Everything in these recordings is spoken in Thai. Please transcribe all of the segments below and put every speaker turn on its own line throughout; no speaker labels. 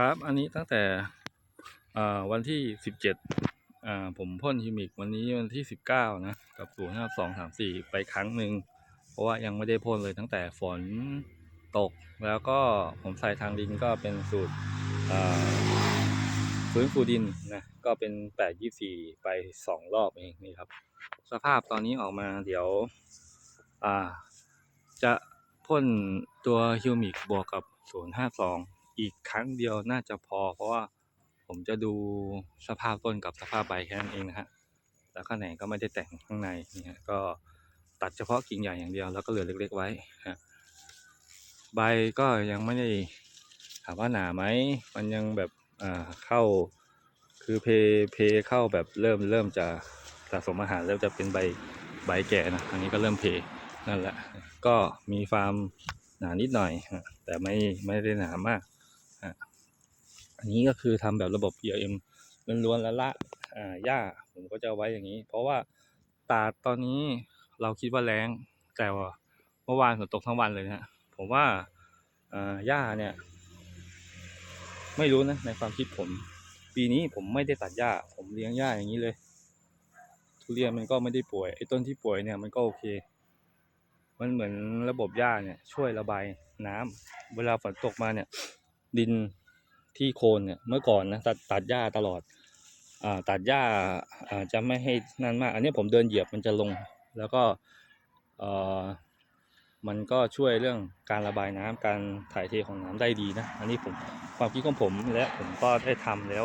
ครับ อันนี้ตั้งแต่วันที่สิบเจ็ดผมพ่นฮิมิกวันนี้วันที่สิบเก้านะกับศูนย์ห้าสองสามสี่ไปครั้งหนึ่งเพราะว่ายังไม่ได้พ่นเลยตั้งแต่ฝนตก แล้วก็ผมใส่ทางดินก็เป็นสูตรฟื้นฟูดินนะก็เป็นแปดยี่สี่ไปสองรอบเองนี่ครับ สภาพตอนนี้ออกมาเดี๋ยวจะพ่นตัวฮิวมิกบวกกับ052อี อีกครั้งเดียวน่าจะพอ เพราะว่าผมจะดูสภาพต้นกับสภาพใบแค่นั้นเองนะฮะแล้วข้างในก็ไม่ได้แต่งข้างในนี่ฮะก็ตัดเฉพาะกิ่งใหญ่อย่างเดียวแล้วก็เหลือเล็ก ๆ ไว้ฮะใบก็ยังไม่ได้ถามว่าหนาไหมมันยังแบบอ่าเข้าคือเพเพเข้าแบบเริ่มเริ่มจะสะสมอาหารเริ่มจะเป็นใบใบแก่นะอันนี้ก็เริ่มเพนั่นแหละ ก็มีฟาร์มหนานิดหน่อย แต่ไม่ไม่ได้หนามาก อันนี้ก็คือทำแบบระบบ PLM ล้วนๆแล้วละอ่าหญ้าผมก็จะไว้อย่างนี้ เพราะว่าตาดตอนนี้เราคิดว่าแรงแต่ว่าเมื่อวานฝนตกทั้งวันเลยนะฮะผมว่าอ่าหญ้าเนี่ย ไม่รู้นะในความคิดผม ปีนี้ผมไม่ได้ตัดหญ้า ผมเลี้ยงหญ้าอย่างนี้เลย ทุเรียนมันก็ไม่ได้ป่วยไอ้ต้นที่ป่วยเนี่ยมันก็โอเค มันเหมือนระบบหญ้าเนี่ย ช่วยระบายน้ำเวลาฝนตกมาเนี่ย ดินที่โคนเนี่ยเมื่อก่อนนะตัดตัดหญ้าตลอดอ่าตัดหญ้าอ่าจะไม่ให้นั่นมาก อันนี้ผมเดินเหยียบมันจะลง แล้วก็เอ่อมันก็ช่วยเรื่องการระบายน้ำการถ่ายเทของน้ำได้ดีนะ อันนี้ผมความคิดของผมและผมก็ได้ทำแล้ว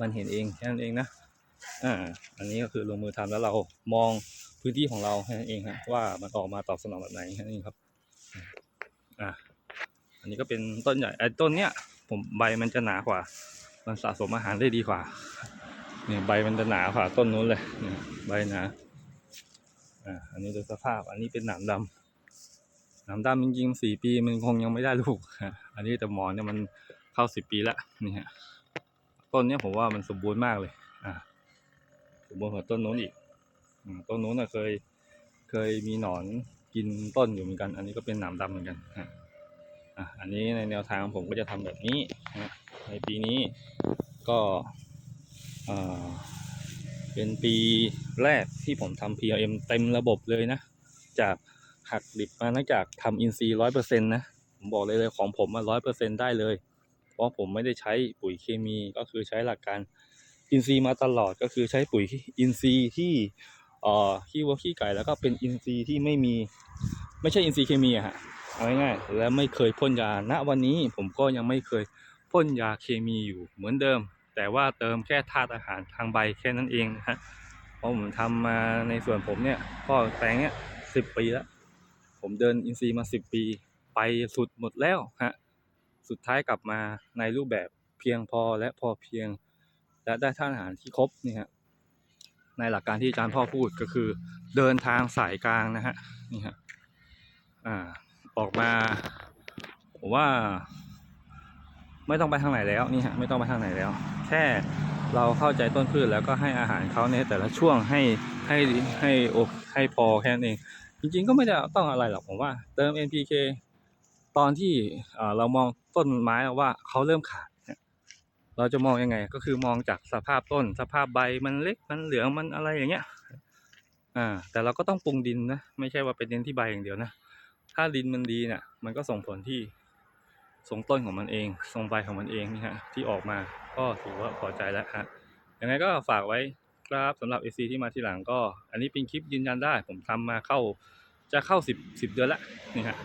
มันเห็นเองแค่นั้นเองนะอ่าอันนี้ก็คือลงมือทำแล้วเรามองพื้นที่ของเราแค่นั้นเองฮะว่ามันออกมาตอบสนองแบบไหนแค่นั้นเองครับอ่า อันนี้ก็เป็นต้นใหญ่ไอ้ต้นเนี้ยผมใบมันจะหนากว่า มันสะสมอาหารได้ดีกว่า เนี่ยใบมันจะหนากว่าต้นนู้นเลยเนี่ยใบหนาอ่าอันนี้ดูสภาพอันนี้เป็นหนามดำหนามดำจริงๆสี่ปีมันคงยังไม่ได้ลูกอันนี้แต่หมอนเนี่ยมันเข้าสิบปีล้วนี่ฮะต้นเนี้ยผมว่ามันสมบูรณ์มากเลยอ่าสมบูรณ์กว่าต้นนู้นอีกอต้นนู้นน่ะเคยเคยมีหนอนกินต้นอยู่เหมือนกัน อันนี้ก็เป็นหนามดำเหมือนกันฮะ อันนี้ในแนวทางผมก็จะทำแบบนี้นะในปีนี้ก็เป็นปีแรกที่ผมทำ PLM เต็มระบบเลยนะ จากหักดิบมาตั้งจากทำอินซีร้อยเปอร์เซ็นต์นะผมบอกเลยเลยของผมมาร้อยเปอร์เซ็นต์ได้เลย เพราะผมไม่ได้ใช้ปุ๋ยเคมีก็คือใช้หลักการอินซีมาตลอดก็คือใช้ปุ๋ยอินซีที่อ่อขี้วัวขี้ไก่แล้วก็เป็นอินซีที่ไม่มี ไม่ใช่อินซีเคมีอะฮะ เอาง่ายๆและไม่เคยพ่นยาณวันนี้ผมก็ยังไม่เคยพ่นยาเคมีอยู่เหมือนเดิม แต่ว่าเติมแค่ธาตุอาหารทางใบแค่นั้นเองนะฮะเพราะผมทำมาในส่วนผมเนี่ยก็แปลงเนี้ยสิบปีแล้ว ผมเดินอินซีย์มาสิบปี ไปสุดหมดแล้วฮะสุดท้ายกลับมาในรูปแบบเพียงพอและพอเพียง และได้ท่าตุอาหารที่ครบนี่ฮะในหลักการที่อาจารย์พ่อพูดก็คือ เดินทางสายกลางนะฮะนี่ฮะอ่า ออกมาผมว่า ไม่ต้องไปทางไหนแล้วนี่ฮะไม่ต้องไปทางไหนแล้ว แค่เราเข้าใจต้นพืชแล้วก็ให้อาหารเขาในแต่ละช่วงให้ให้ให้โอให้พอแค่นั้นเองจริงๆก็ไม่ได้ต้องอะไรหรอกผมว่าเติม NPK ตอนที่เรามองต้นไม้ว่าเขาเริ่มขาดเราจะมองยังไง ก็คือมองจากสภาพต้น สภาพใบมันเล็กมันเหลืองมันอะไรอย่างเงี้ยอ่าแต่เราก็ต้องปรุงดินนะ ไม่ใช่ว่าไปเน้นที่ใบอย่างเดียวนะ ถ้าดินมันดีเนี่ยมันก็ส่งผลที่ทรงต้นของมันเองทรงใบของมันเองนี่ฮะที่ออกมาก็ถือว่าพอใจแล้วฮะยังไงก็ฝากไว้ครับสำหรับ AC ที่มาทีหลังก็ อันนี้เป็นคลิปยืนยันได้ ผมทำมาเข้าจะเข้าสิบสิบเดือนละนี่ฮะ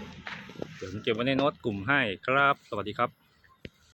เดี๋ยวผมเก็บไว้ในโน้ตกลุ่มให้ครับ สวัสดีครับ